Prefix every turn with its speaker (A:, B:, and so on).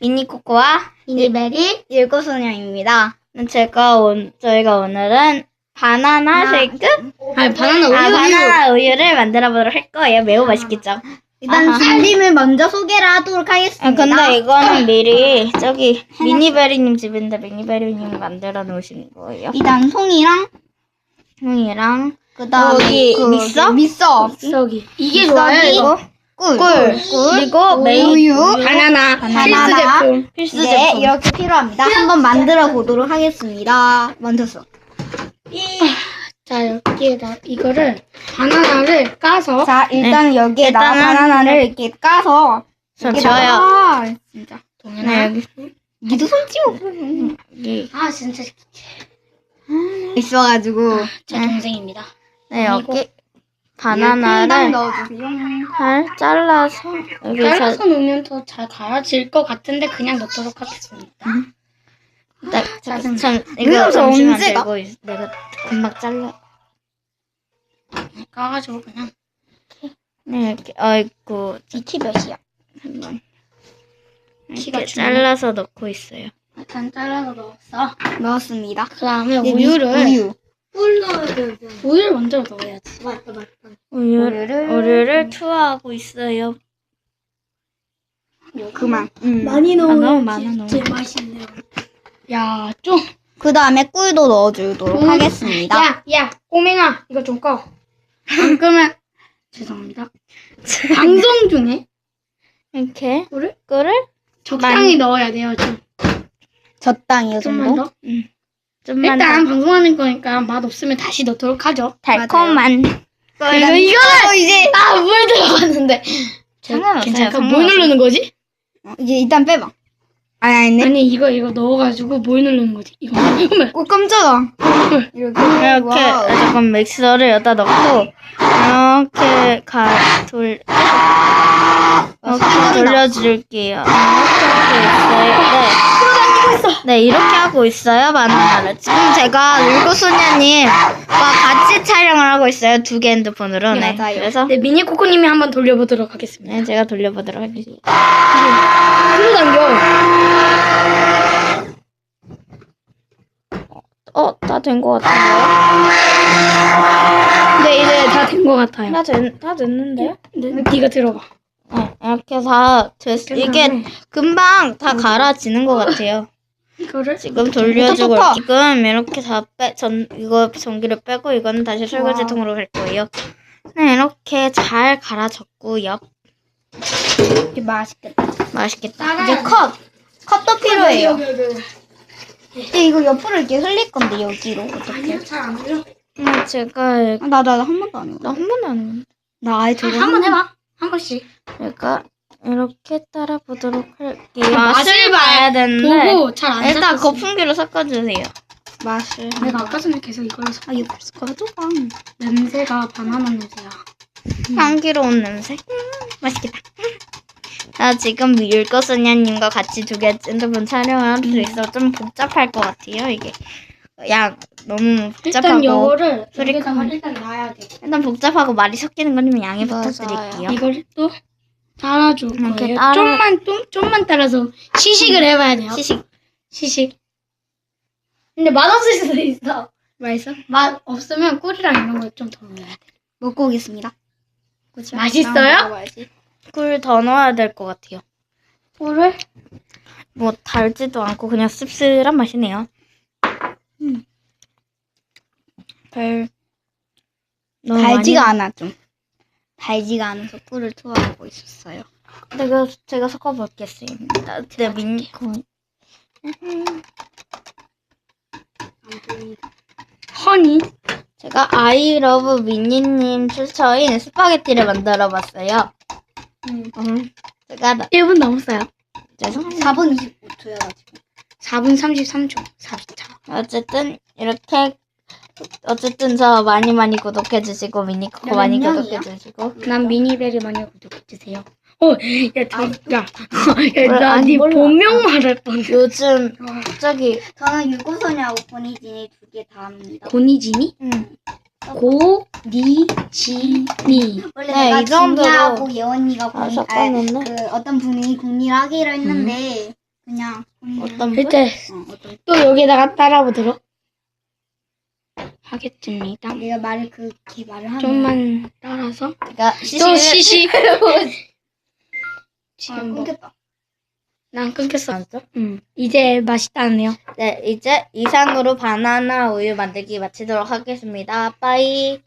A: 미니코코와
B: 미니베리
A: 일곱소녀입니다. 제가 온, 저희가 오늘은 바나나
B: 아,
A: 쉐이크?
B: 아니 바나나 우유
A: 아, 바나나 우유를 만들어 보도록 할 거예요. 매우 맛있겠죠?
B: 일단
A: 아하.
B: 살림을 먼저 소개를 하도록 하겠습니다.
A: 아, 근데 이거는 미리 저기 미니베리님 집인데 미니베리님이 만들어 놓으신 거예요.
B: 일단 송이랑
A: 형이랑
B: 그다음에
A: 여기
B: 그
A: 믹서?
B: 믹서
C: 믹서기. 이게 좋아요, 이거.
B: 꿀,
A: 꿀, 그리고 메인
B: 우유,
C: 바나나,
B: 바나나.
C: 필수 제품.
A: 필수
B: 네,
A: 제품.
B: 이렇게 필요합니다. 한번 만들어 보도록 하겠습니다. 먼저서
C: 자, 여기에다 이거를 바나나를 까서
B: 자 일단 여기에다가
A: 일단은-
B: 바나나를 이렇게 까서
A: 저 저요.
B: 아, 진짜
C: 동현아.
A: 네, 여기
B: 니도 손 찍어
A: 여기
C: 아, 진짜
B: 있어가지고
C: 제 동생입니다.
A: 네 여기 바나나를
B: 넣어주세요.
A: 잘 잘라서 여기 잘
C: 잘라서 놓으면 더 잘 갈아질 것 같은데 그냥 넣도록 하겠습니다.
A: 네,
C: 짜증나.
A: 참
B: 이거
A: 잠시만
B: 언제 가?
A: 들고 있- 내가 금방 잘라.
C: 까가지고 그냥
A: 네 이렇게 아이고
B: 이키 몇이야?
A: 한번
C: 키가
A: 이렇게
C: 중요해.
A: 잘라서 넣고 있어요.
C: 일단 잘라서 넣었어.
B: 넣었습니다.
C: 그 다음에 우유를
B: 우유.
C: 우유를 먼저 넣어야지.
A: 우유
B: 우유를
A: 우유를 투하하고 있어요.
B: 그만. 음.
C: 많이
A: 아, 너무 많아 너무.
C: 맛있네요. 야, 좀.
B: 그 다음에 꿀도 넣어주도록
C: 음.
B: 하겠습니다.
C: 야, 야, 꼬맹아, 이거 좀 꺼. 안 끄면 죄송합니다. 방송 중에
A: 이렇게
C: 꿀을
A: 꿀을
C: 적당히 넣어야 돼요. 좀
B: 적당히 이
C: 좀만
B: 정도.
C: 더.
A: 좀만
C: 일단
A: 더
C: 방송하는 거니까 맛 없으면 다시 넣도록 하죠.
A: 달콤한
C: 이거 이거는
B: 이제
C: 아물 들어갔는데.
A: 상관없어요,
C: 괜찮을까? 뭘
A: 상관없어요.
C: 누르는 거지?
B: 어, 이제 일단 빼봐. 아니 아니네.
C: 아니 이거 이거 넣어가지고 뭘 누르는 거지? 이거 이거면
B: 오 깜짝아. 이렇게
A: 이렇게
B: 와우.
A: 잠깐 믹서를 여기다 넣고 이렇게 가돌 이렇게 돌려줄게요. 이렇게 하고 있어요. 네. 네, 이렇게 하고 있어요, 바나나를. 지금 제가 울고소녀님과 같이 촬영을 하고 있어요, 두 개 핸드폰으로. 네.
B: 맞아요.
A: 그래서,
C: 네 미니 코코님이 한번 돌려보도록 하겠습니다.
A: 네, 제가 돌려보도록 하겠습니다.
C: 끌어당겨.
A: 어, 다 된 것 같은데요?
C: 네 이제 다 된 것 같아요.
A: 다, 됐, 다 됐는데요?
C: 네, 네가 들어봐.
A: 네, 이렇게 다 됐, 이게 금방 다 갈아지는 것 같아요.
C: 이거를
A: 지금 돌려주고
B: 좋다.
A: 지금 이렇게 다 빼, 전, 이거 전기를 빼고 이거는 다시 설거지통으로 갈 거예요. 네, 이렇게 잘 갈아졌고요.
B: 이렇게 맛있겠다.
A: 맛있겠다.
B: 이제 컵. 컵도 필요해요.
C: 여기, 여기, 여기.
B: 근데 이거 옆으로 이렇게 흘릴 건데 여기로 어떻게?
C: 아니요 잘안 흘려.
A: 음, 제가
B: 나나 나한 번도 안 해.
A: 나 한 번도 안 했는데.
B: 나 아예 저거
C: 한 번 해봐. 한 번씩.
A: 제가 이렇게 따라 보도록 할게요.
C: 아,
A: 맛을 봐야 되는데
C: 보고 잘안
A: 일단 거품기로 섞어주세요.
B: 맛을.
C: 내가 아까 전에 계속 이걸로 섞-
B: 아 이거 가져가.
C: 냄새가 바나나 냄새야.
A: 향기로운 냄새. 음, 맛있겠다. 나 지금 율거소녀님과 같이 두개 핸드폰 촬영을 하고 있어. 좀 복잡할 것 같아요, 이게. 양 너무 복잡하고
C: 일단 요거를
A: 소리
C: 여기다가. 일단 놔야 돼.
A: 일단 복잡하고 말이 섞이는 거면 양해
B: 맞아요.
A: 부탁드릴게요.
C: 이걸 또 따라줄
A: 이렇게
C: 거예요.
A: 따라-
C: 좀만 좀 좀만 따라서 시식을 해봐야 돼요.
A: 시식.
C: 시식. 근데 맛없을 수도 있어.
B: 맛있어?
C: 맛 없으면 꿀이랑 이런 걸좀더 넣어야 돼.
B: 먹고 오겠습니다.
C: 맛있어요?
B: 먹어야지.
A: 꿀더 넣어야 될 것 같아요.
C: 꿀을
A: 뭐 달지도 않고 그냥 씁쓸한 맛이네요. 별 너무
B: 달지가
A: 많이-
B: 않아 좀. 달지가 않아서 꿀을 투하하고 있었어요.
A: 내가 제가 섞어보겠습니다. 네, 미니콘.
C: 허니
A: 제가 아이 러브 미니님 추천인 스파게티를 만들어 봤어요. 음, 제가 나-
C: 1분 넘었어요.
A: 죄송합니다.
B: 4분 25초여가지고.
C: 4분 33초. 44초.
A: 어쨌든 이렇게 어쨌든 저 많이 많이 구독해주시고 미니코코
B: 몇
A: 많이? 구독해주시고
C: 난 미니베리 많이 구독해주세요. 어, 야, 저, 야, 야,
A: 몰라,
C: 나
A: 아니,
C: 네
A: 몰라.
C: 본명 말할 뻔.
A: 요즘 저기
B: 저는 유고소녀하고 본이진이 두 개 다 합니다.
C: 고니지니?
A: 음,
C: 고니지니.
B: 원래
A: 네,
B: 내가
A: 이 정도로-
B: 진이하고 예원이가
A: 아,
B: 공리, 아,
A: 섞어놓네.
B: 그 어떤 분이 공리를 하기로 했는데 그냥
A: 어떤 분?
C: 이제
B: 어, 어떤
C: 또 여기다가 따라보도록 하겠습니다.
B: 내가 말을 그렇게 말을 하면
C: 좀만 따라서
A: 제가
C: 또 시시
B: 아,
C: 지금 뭐,
B: 끊겼다.
C: 난 끊겼어.
A: 알았죠?
C: 음, 이제 맛있다네요.
A: 네, 이제 이상으로 바나나 우유 만들기 마치도록 하겠습니다. 빠이.